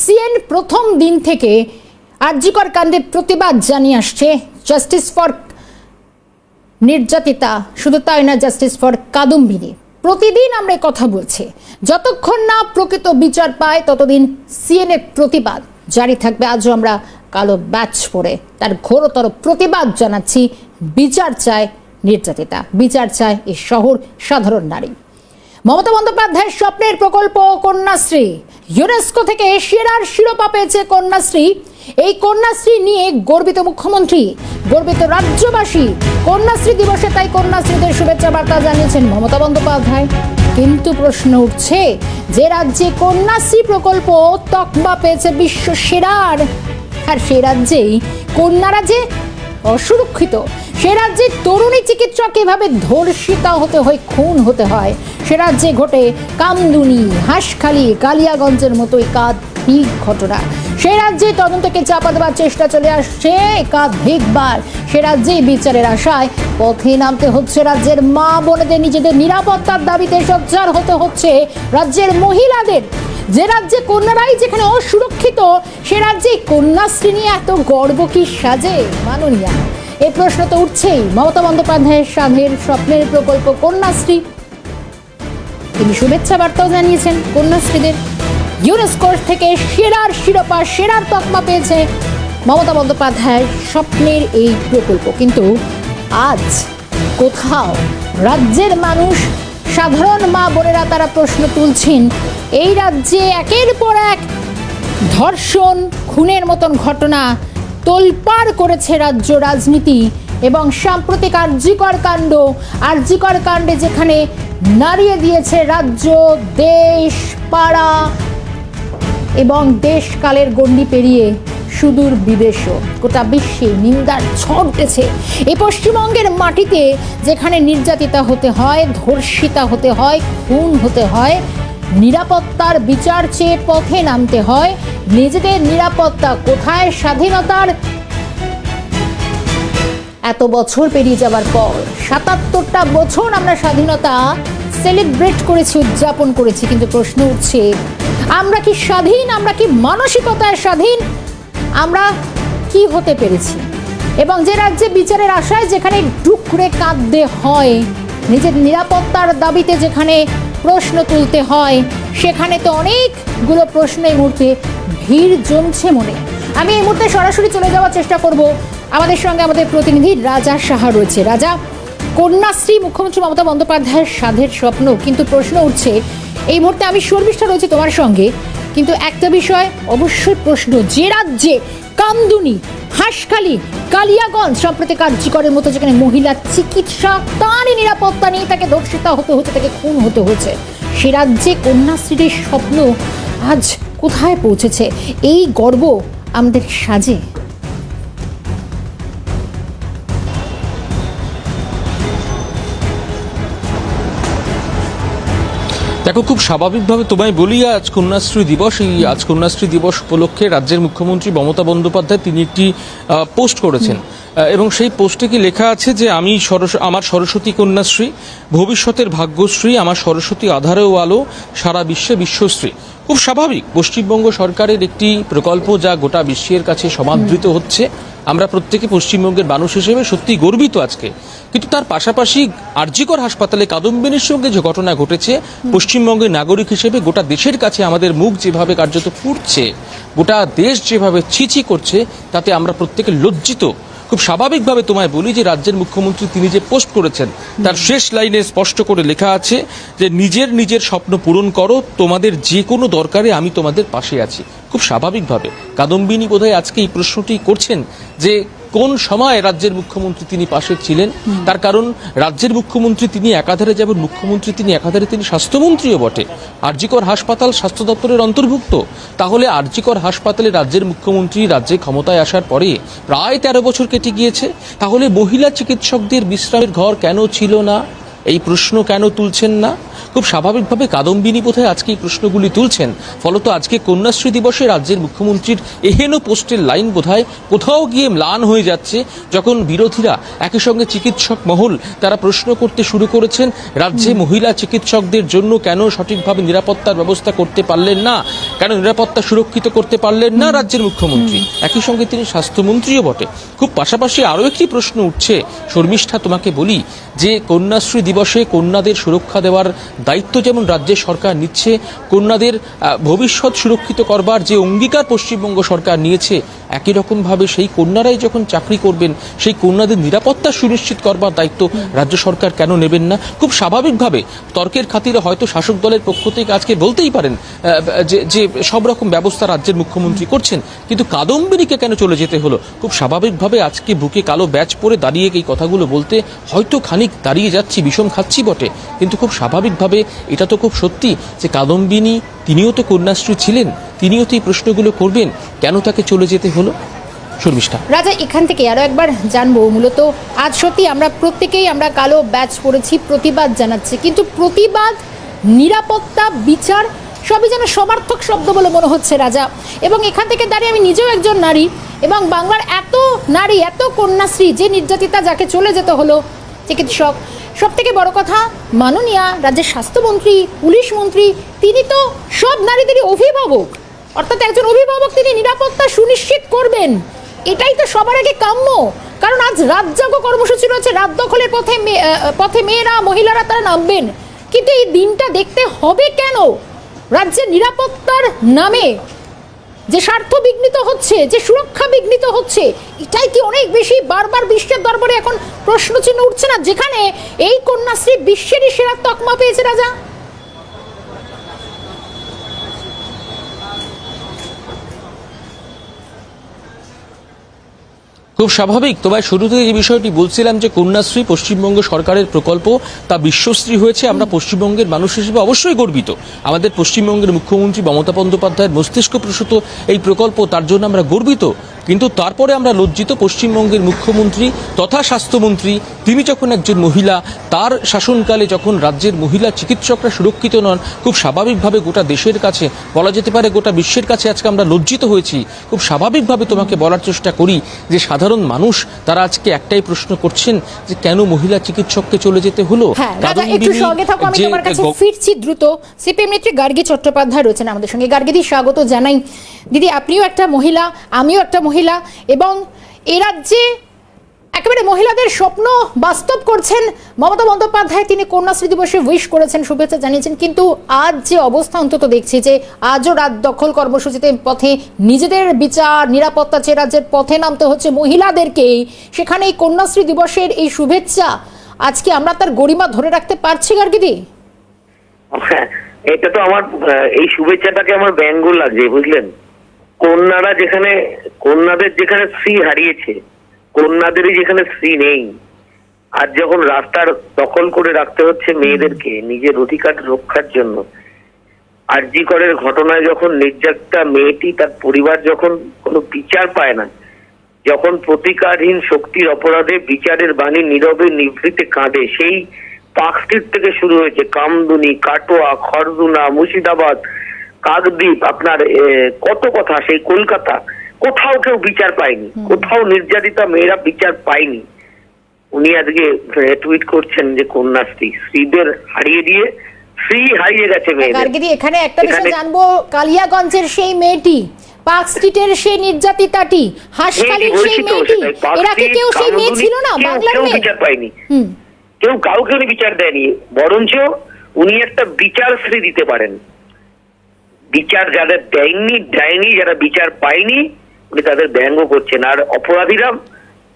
CN প্রথম দিন থেকে আরজিকর কাণ্ডে প্রতিবাদ জানিয়ে আসছে জাস্টিস ফর নির্যাতিতা, শুধু তাই না জাস্টিস ফর কাদম্বিনী। প্রতিদিন আমরা কথা বলছি। যতক্ষণ না প্রকৃত বিচার পায়, ততদিন সিএনএ প্রতিবাদ জারি থাকবে। আজও আমরা কালো ব্যাচ পরে তার ঘোরতর প্রতিবাদ জানাচ্ছি। বিচার চায় নির্যাতিতা, বিচার চায় এই শহর সাধারণ নারী। মমতা বন্দ্যোপাধ্যায়ের স্বপ্নের প্রকল্প কন্যাশ্রী। ইউনেস্কো থেকে সেরার শিরোপা পেয়েছে কন্যাশ্রী। এই কন্যাশ্রী নিয়ে গর্বিত মুখ্যমন্ত্রী, গর্বিত রাজ্যবাসী, কন্যাশ্রী দিবসে তাই কন্যাশ্রীদের শুভেচ্ছা বার্তা জানিয়েছেন মমতা বন্দ্যোপাধ্যায়। কিন্তু প্রশ্ন উঠছে যে রাজ্যে কন্যাশ্রী প্রকল্প তকমা পেয়েছে বিশ্ব সেরার। আর সে রাজ্যেই কন্যারা যে অসুরক্ষিত। সে রাজ্যে তরুণী চিকিৎসক এভাবে ধর্ষিতা হতে হয়, খুন হতে হয়। সে রাজ্যে ঘটে কামদুনি, হাঁসখালি, কালিয়াগঞ্জের মতো একাধিক ঘটনা। সে রাজ্যে তদন্তকে চাপা দেওয়ার চেষ্টা চলে আসছে একাধিকবার সে রাজ্যেই বিচারের আশায় পথে নামতে হচ্ছে রাজ্যের মা বোনেদের নিজেদের নিরাপত্তার দাবিতে সজ্জার হতে হচ্ছে রাজ্যের মহিলাদের। যে রাজ্যে কন্যারাই যেখানে অসুরক্ষিত, সে রাজ্যে কন্যাশ্রী নিয়ে এত গর্ব কি সাজে? মাননীয়া। এই প্রশ্ন তো উঠছেই। মমতা বন্দ্যোপাধ্যায়ের সাধের স্বপ্নের প্রকল্প কন্যাশ্রী। তিনি শুভেচ্ছা বার্তাও জানিয়েছেন কন্যাশ্রীদের। ইউনেস্কোর থেকে সেরার শিরোপা, সেরার তকমা পেয়েছে মমতা বন্দ্যোপাধ্যায়ের স্বপ্নের এই প্রকল্প। কিন্তু আজ কোথাও রাজ্যের মানুষ, সাধারণ মা বোনেরা তারা প্রশ্ন তুলছেন, এই রাজ্যে একের পর এক ধর্ষণ, খুনের মতন ঘটনা তোলপাড় করেছে রাজ্য রাজনীতি এবং সাম্প্রতিক আর্যিকর কাণ্ড আর্যিকর কাণ্ডে যেখানে নাড়িয়ে দিয়েছে রাজ্য, দেশ, পাড়া এবং দেশকালের গণ্ডি পেরিয়ে সুদূর বিদেশও। গোটা বিশ্বে নিন্দার ঝড় উঠেছে। এই পশ্চিমবঙ্গের মাটিতে যেখানে নির্যাতিতা হতে হয়, ধর্ষিতা হতে হয়, খুন হতে হয় নিরাপত্তার বিচার চেয়ে পথে নামতে হয়। নিজেদের নিরাপত্তা কোথায়? স্বাধীনতার এত বছর পেরিয়ে যাবার পর সাতাত্তরটা বছর আমরা স্বাধীনতা সেলিব্রেট করেছি, উদযাপন করেছি, কিন্তু প্রশ্ন উঠছে, আমরা কি স্বাধীন? আমরা কি মানসিকতায় স্বাধীন? আমরা কি হতে পেরেছি? এবং যে রাজ্যে বিচারের আশায় যেখানে ডুকরে কাঁদতে হয়, নিজের নিরাপত্তার দাবিতে যেখানে প্রশ্ন তুলতে হয়। সেখানে তো অনেকগুলো প্রশ্ন এই মুহূর্তে ভিড় জমছে মনে। আমি এই মুহূর্তে সরাসরি চলে যাওয়ার চেষ্টা করব। আমাদের সঙ্গে আমাদের প্রতিনিধি রাজা সাহা রয়েছে। রাজা, কন্যাশ্রী মুখ্যমন্ত্রী মমতা বন্দ্যোপাধ্যায়ের সাধের স্বপ্ন, কিন্তু প্রশ্ন উঠছে, এই মুহূর্তে আমি শর্মিষ্ঠা রয়েছে তোমার সঙ্গে। কিন্তু একটা বিষয় অবশ্যই প্রশ্ন, যে রাজ্যে কামদুনি, হাসখালি, কালিয়াগঞ্জ সম্প্রতি কার্যকরের মতো যেখানে মহিলা চিকিৎসা, তারই নিরাপত্তা নিয়ে তাকে ধর্ষিতা হতে হচ্ছে, তাকে খুন হতে হচ্ছে সে রাজ্যে কন্যাশ্রীর স্বপ্ন আজ কোথায় পৌঁছেছে? এই গর্ব আমাদের সাজে। দেখো, খুব স্বাভাবিকভাবে তোমায় বলি, আজ কন্যাশ্রী দিবস। এই আজ কন্যাশ্রী দিবস উপলক্ষে রাজ্যের মুখ্যমন্ত্রী মমতা বন্দ্যোপাধ্যায় তিনি একটি পোস্ট করেছেন। এবং সেই পোস্টে কি লেখা আছে যে আমি সরস আমার সরস্বতী কন্যাশ্রী ভবিষ্যতের ভাগ্যশ্রী আমার সরস্বতী আধারেও আলো সারা বিশ্বে বিশ্বশ্রী। খুব স্বাভাবিক পশ্চিমবঙ্গ সরকারের একটি প্রকল্প যা গোটা বিশ্বের কাছে সমাদৃত হচ্ছে। আমরা প্রত্যেকে পশ্চিমবঙ্গের মানুষ হিসেবে সত্যি গর্বিত আজকে। কিন্তু তার পাশাপাশি আর্যিকর হাসপাতালে কাদম্বিনীর সঙ্গে যে ঘটনা ঘটেছে পশ্চিমবঙ্গের নাগরিক হিসেবে গোটা দেশের কাছে আমাদের মুখ যেভাবে কার্যত ফুটছে গোটা দেশ যেভাবে ছিছি করছে তাতে আমরা প্রত্যেকে লজ্জিত। খুব স্বাভাবিকভাবে তোমায় বলি যে রাজ্যের মুখ্যমন্ত্রী তিনি যে পোস্ট করেছেন তার শেষ লাইনে স্পষ্ট করে লেখা আছে যে নিজের নিজের স্বপ্ন পূরণ করো তোমাদের যে কোনো দরকারে আমি তোমাদের পাশে আছি। খুব স্বাভাবিকভাবে। কাদম্বিনী বোধহয় আজকে এই প্রশ্নটি করছেন যে কোন সময় রাজ্যের মুখ্যমন্ত্রী তিনি পাশে ছিলেন? তার কারণ, রাজ্যের মুখ্যমন্ত্রী তিনি একাধারে যেমন মুখ্যমন্ত্রী তিনি একাধারে তিনি স্বাস্থ্যমন্ত্রীও বটে। আরজিকর হাসপাতাল স্বাস্থ্য দপ্তরের অন্তর্ভুক্ত। তাহলে আরজিকর হাসপাতালে রাজ্যের মুখ্যমন্ত্রী রাজ্যে ক্ষমতায় আসার পরে প্রায় তেরো বছর কেটে গিয়েছে। তাহলে মহিলা চিকিৎসকদের বিশ্রামের ঘর কেন ছিল না? এই প্রশ্ন কেন তুলছেন না? খুব স্বাভাবিকভাবে কাদম্বিনী বোধহয় আজকে এই প্রশ্নগুলি তুলছেন। ফলত আজকে কন্যাশ্রী দিবসে রাজ্যের মুখ্যমন্ত্রীর এহেন পোস্টের লাইন বোধহয় কোথাও গিয়ে ম্লান হয়ে যাচ্ছে যখন বিরোধীরা একই সঙ্গে চিকিৎসক মহল তারা প্রশ্ন করতে শুরু করেছেন রাজ্যে মহিলা চিকিৎসকদের জন্য কেন সঠিকভাবে নিরাপত্তার ব্যবস্থা করতে পারলেন না? কেন নিরাপত্তা সুরক্ষিত করতে পারলেন না রাজ্যের মুখ্যমন্ত্রী? একই সঙ্গে তিনি স্বাস্থ্যমন্ত্রীও বটে। খুব পাশাপাশি আরও একটি প্রশ্ন উঠছে। শর্মিষ্ঠা তোমাকে বলি যে কন্যাশ্রী দিবসে কন্যাদের সুরক্ষা দেওয়ার দায়িত্ব যেমন রাজ্যের সরকার নিচ্ছে, কন্যাদের ভবিষ্যৎ সুরক্ষিত করবার যে অঙ্গীকার পশ্চিমবঙ্গ সরকার নিয়েছে একই রকমভাবে সেই কন্যারাই যখন চাকরি করবেন, সেই কন্যাদের নিরাপত্তা সুনিশ্চিত করবার দায়িত্ব রাজ্য সরকার কেন নেবেন না? খুব স্বাভাবিকভাবে তর্কের খাতিরে হয়তো শাসক দলের পক্ষ থেকে আজকে বলতেই পারেন যে যে সব রকম ব্যবস্থা রাজ্যের মুখ্যমন্ত্রী করছেন, কিন্তু কাদম্বিনীকে কেন চলে যেতে হলো? খুব স্বাভাবিকভাবে আজকে বুকে কালো ব্যাচ পরে দাঁড়িয়ে এই কথাগুলো বলতে হয়তো খানিক দাঁড়িয়ে যাচ্ছি, বিষম খাচ্ছি বটে, কিন্তু খুব স্বাভাবিকভাবে এটা তো খুব সত্যি যে কাদম্বিনী, তিনিও তো কন্যাশ্রী ছিলেন, তিনিও তো এই প্রশ্নগুলো করবেন, কেন তাকে চলে যেতে হলো শর্মিষ্ঠা। রাজা, এখান থেকে আরও একবার জানব, মূলত আজ সত্যি আমরা প্রত্যেকেই আমরা কালো ব্যাচ পড়েছি প্রতিবাদ জানাচ্ছি, কিন্তু প্রতিবাদ, নিরাপত্তা, বিচার, সবই যেন সমার্থক শব্দ বলে মনে হচ্ছে রাজা। এবং এখান থেকে দাঁড়িয়ে আমি নিজেও একজন নারী, এবং বাংলার এত নারী, এত কন্যাশ্রী, যে নির্যাতিতা যাকে চলে যেতে হলো, চিকিৎসক। সব থেকে বড় কথা, মাননীয়া রাজ্যের স্বাস্থ্যমন্ত্রী, পুলিশ মন্ত্রী, তিনি তো সব নারীদেরই অভিভাবক। অর্থাৎ একজন অভিভাবক, তিনি সুনিশ্চিত করবেন? এটাই তো সবার আগে কাম্য। কারণ আজ জাগো কর্মসূচি রয়েছে, রাত দখলের পথে পথে মেয়েরা, মহিলারা তারা নামবেন। কিন্তু এই দিনটা দেখতে হবে কেন? রাজ্যের নিরাপত্তার নামে যে স্বার্থ বিঘ্নিত হচ্ছে, যে সুরক্ষা বিঘ্নিত হচ্ছে, এটাই কি অনেক বেশি? বারবার বিশ্বের দরবারে এখন প্রশ্ন চিহ্ন উঠছে না, যেখানে এই কন্যাশ্রী বিশ্বেরই সেরা তকমা পেয়েছে রাজা। খুব স্বাভাবিক। তোমায় শুরু থেকে যে বিষয়টি বলছিলাম যে কন্যাশ্রী পশ্চিমবঙ্গ সরকারের প্রকল্প তা বিশ্বশ্রী হয়েছে। আমরা পশ্চিমবঙ্গের মানুষ হিসেবে অবশ্যই গর্বিত। আমাদের পশ্চিমবঙ্গের মুখ্যমন্ত্রী মমতা বন্দ্যোপাধ্যায়ের মস্তিষ্ক প্রসূত এই প্রকল্প তার জন্য আমরা গর্বিত। কিন্তু তারপরে আমরা লজ্জিত পশ্চিমবঙ্গের মুখ্যমন্ত্রী তথা স্বাস্থ্যমন্ত্রী তিনি যখন একজন মহিলা তার শাসনকালে যখন রাজ্যের মহিলা চিকিৎসকরা সুরক্ষিত নন খুব স্বাভাবিকভাবে গোটা দেশের কাছে বলা যেতে পারে গোটা বিশ্বের কাছে আজকে আমরা লজ্জিত হয়েছি। খুব স্বাভাবিকভাবে তোমাকে বলার চেষ্টা করি যে সাধারণ মানুষ তারা আজকে একটাই প্রশ্ন করছেন যে কেন মহিলা চিকিৎসককে চলে যেতে হলো? হ্যাঁ একটু সঙ্গে থাকো আমি যে তোমার কাছে ফিরছি দ্রুত। সিপিএম নেত্রী গার্গী চট্টোপাধ্যায় রয়েছেন আমাদের সঙ্গে। গার্গীদি স্বাগত জানাই। দিদি আপনিও একটা মহিলা আমিও একটা মহিলা। এবং এ রাজ্যে একেবারে মহিলাদের স্বপ্ন বাস্তব করছেন মমতা বন্দ্যোপাধ্যায়। তিনি কন্যাশ্রী দিবসে উইশ করেছেন, শুভেচ্ছা জানিয়েছেন। কিন্তু আজ যে অবস্থা অন্তত দেখছি যে আজও রাত দখল কর্মসূচিতে পথে নিজেদের বিচার, নিরাপত্তা চেয়ে রাজ্যের পথে নামতে হচ্ছে মহিলাদেরকেই সেখানে এই কন্যাশ্রী দিবসের এই শুভেচ্ছা আজকে আমরা তার গরিমা ধরে রাখতে পারছি, গার্গিদি? হ্যাঁ এটা তো আমার এই শুভেচ্ছাটাকে আমার ব্যঙ্গ লাগছে, বুঝলেন? কন্যারা যেখানে, কন্যাদের যেখানে স্ত্রী হারিয়েছে, কন্যাদেরই যেখানে স্ত্রী নেই। আর যখন রাস্তার দখল করে রাখতে হচ্ছে মেয়েদেরকে, নিজের অধিকার রক্ষার জন্য আরজি করের ঘটনায় যখন নির্যাতিতা মেয়েটি তার পরিবার যখন কোনো বিচার পায় না, যখন প্রতিকারহীন শক্তির অপরাধে বিচারের বাণী নীরবে নিভৃতে কাঁদে, সেই স্ট্রিট থেকে শুরু হয়েছে কামদুনি, কাটোয়া, খরদুনা, মুর্শিদাবাদ কাকদ্বীপ আপনার কত কথা সেই কলকাতা কোথাও কেউ বিচার পায়নি। কোথাও নির্যাতিতা মেয়েরা বিচার পায়নি। উনি আজকে টুইট করছেন যে কন্যাশ্রী স্ত্রীদের হারিয়ে দিয়ে স্ত্রী হারিয়ে গেছে মেয়েদের। এখানে একটা বিষয় জানব কালিয়াগঞ্জের সেই মেয়েটি পার্ক স্ট্রিটের সেই নির্যাতিতাটি এই সেই মেয়েটি এরা কি কেউ সেই মেয়ে ছিল না কেউ- বাংলার মেয়ে? বিচার পায়নি। কেউ কাউকে উনি বিচার দেয়নি বরঞ্চ উনি একটা বিচার শ্রী দিতে পারেন। বিচার যাদের দেয়নি দেয়নি যারা বিচার পায়নি উনি তাদের ব্যঙ্গ করছেন। আর অপরাধীরা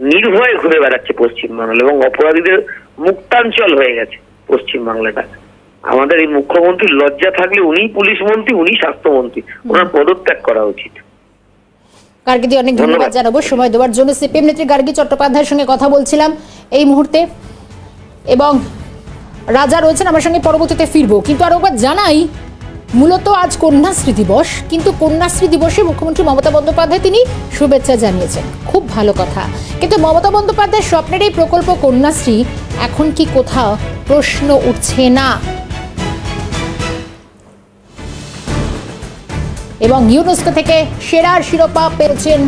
নির্ভয়ে ঘুরে বেড়াচ্ছে পশ্চিমবাংলা এবং অপরাধীদের মুক্তাঞ্চল হয়ে গেছে পশ্চিমবাংলাটা। আমাদের এই মুখ্যমন্ত্রীর লজ্জা থাকলে উনি পুলিশ মন্ত্রী উনি স্বাস্থ্যমন্ত্রী। ওনার পদত্যাগ করা উচিত। গার্গিদি অনেক ধন্যবাদ। জানাব। সময় দেওয়ার জন্য সিপিএম নেত্রী গার্গী চট্টোপাধ্যায়ের সঙ্গে কথা বলছিলাম এই মুহূর্তে। এবং রাজা রয়েছেন আমার সঙ্গে পরবর্তীতে ফিরবো। কিন্তু আরও একবার জানাই মূলত আজ কন্যাশ্রী দিবস, কিন্তু কন্যাশ্রী দিবসে মুখ্যমন্ত্রী মমতা বন্দ্যোপাধ্যায় তিনি শুভেচ্ছা জানিয়েছেন। খুব ভালো কথা। কিন্তু মমতা বন্দ্যোপাধ্যায়ের স্বপ্নের এই প্রকল্প কন্যাশ্রী, এখন কি কোথাও প্রশ্ন উঠছে না। এবং ইউনেস্কো থেকে সেরার শিরোপা পেয়েছেন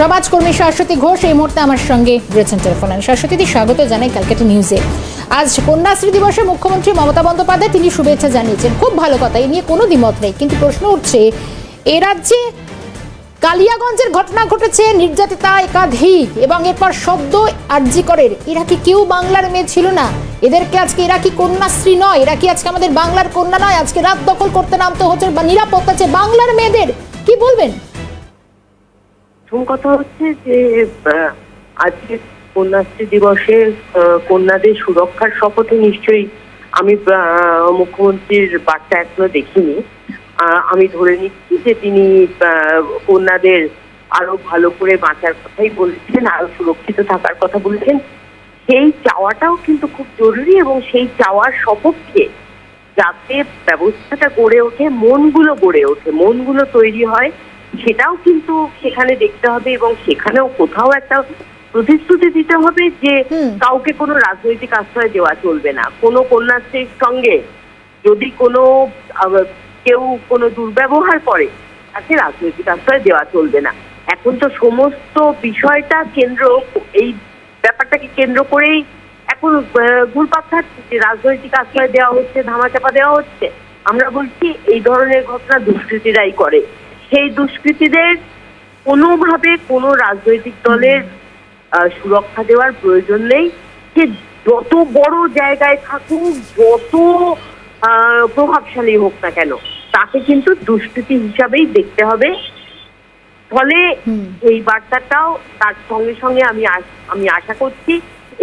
সমাজকর্মী শাশ্বতী ঘোষ। এই মুহূর্তে আমার সঙ্গে রয়েছেন টেলিফোন শাশ্বতীদি, স্বাগত জানাই ক্যালকাটা নিউজে। আজ কন্যাশ্রী দিবসে মুখ্যমন্ত্রী মমতা বন্দ্যোপাধ্যায় তিনি শুভেচ্ছা জানিয়েছেন। খুব ভালো কথা, এ নিয়ে কোনো দ্বিমত নেই। কিন্তু প্রশ্ন উঠছে, এ রাজ্যে কালিয়াগঞ্জের ঘটনা ঘটেছে নির্যাতিতা একাধিক এবং এরপর শব্দ সদ্য আরজিকরের এরা কি কেউ বাংলার মেয়ে ছিল না? এদেরকে আজকে, এরা কি কন্যাশ্রী নয়? এরা কি আজকে আমাদের বাংলার কন্যা নয়? আজকে রাত দখল করতে নামতে হচ্ছে বা নিরাপত্তা আছে বাংলার মেয়েদের। কি বলবেন? প্রথম কথা হচ্ছে যে আজকে কন্যাশ্রী দিবসে কন্যাদের সুরক্ষার শপথে নিশ্চয়ই আমি মুখ্যমন্ত্রীর বার্তা এখনও দেখিনি। আমি ধরে নিচ্ছি যে তিনি কন্যাদের আরও ভালো করে বাঁচার কথাই বলেছেন, আরও সুরক্ষিত থাকার কথা বলেছেন। সেই চাওয়াটাও কিন্তু খুব জরুরি এবং সেই চাওয়ার সপক্ষে যাতে ব্যবস্থাটা গড়ে ওঠে, মনগুলো গড়ে ওঠে, মনগুলো তৈরি হয়, সেটাও কিন্তু সেখানে দেখতে হবে এবং সেখানেও কোথাও একটা প্রতিশ্রুতি দিতে হবে যে কাউকে কোনো রাজনৈতিক আশ্রয় দেওয়া চলবে না। কোনো কন্যাশ্রীর সঙ্গে যদি কোনো কেউ কোনো দুর্ব্যবহার করে তাকে রাজনৈতিক আশ্রয় দেওয়া চলবে না। এখন তো সমস্ত বিষয়টা কেন্দ্র এই ব্যাপারটাকে কেন্দ্র করেই এখন ঘুরপাক খাচ্ছে যে রাজনৈতিক আশ্রয় দেওয়া হচ্ছে ধামাচাপা দেওয়া হচ্ছে। আমরা বলছি এই ধরনের ঘটনা দুষ্কৃতীরাই করে। সেই দুষ্কৃতীদের কোনোভাবে কোনো রাজনৈতিক দলের সুরক্ষা দেওয়ার প্রয়োজন নেই। সে যত বড় জায়গায় থাকুক যত প্রভাবশালী হোক না কেন তাকে কিন্তু দুষ্কৃতী হিসাবেই দেখতে হবে। ফলে। এই বার্তাটাও তার সঙ্গে সঙ্গে আমি আমি আশা করছি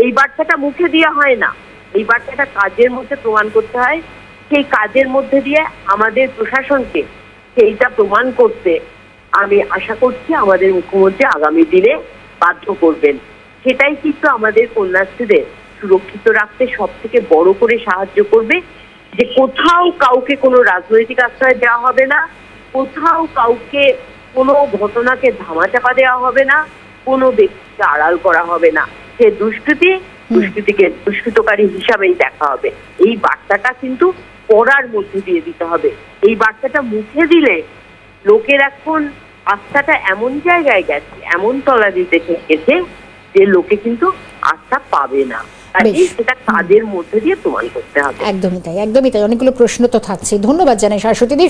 এই বার্তাটা মুখে দেওয়া হয় না। এই বার্তাটা কাজের মধ্যে প্রমাণ করতে হয়। সেই কাজের মধ্যে দিয়ে আমাদের প্রশাসনকে সেইটা প্রমাণ করতে আমি আশা করছি আমাদের মুখ্যমন্ত্রী আগামী দিনে বাধ্য করবেন। সেটাই কিন্তু আমাদের কন্যাশ্রীদের সুরক্ষিত রাখতে সব থেকে বড় করে সাহায্য করবে যে কোথাও কাউকে কোনো রাজনৈতিক আশ্রয় দেওয়া হবে না, কোথাও কাউকে কোনো ঘটনাকে ধামাচাপা দেওয়া হবে না, কোনো ব্যক্তিকে আড়াল করা হবে না। সে দুষ্কৃতি দুষ্কৃতিকে দুষ্কৃতকারী হিসাবেই দেখা হবে। এই বার্তাটা কিন্তু পড়ার মধ্যে দিয়ে দিতে হবে। এই বার্তাটা মুখে দিলে লোকের এখন আস্থাটা এমন জায়গায় গেছে এমন তলা দিতে গেছে যে লোকে কিন্তু আস্থা পাবে না। সেটা কাজের মধ্যে দিয়ে প্রমাণ করতে হবে। একদমই তাই একদমই তাই। অনেকগুলো প্রশ্ন তো থাকছে। ধন্যবাদ জানাই শাশ্বতীদি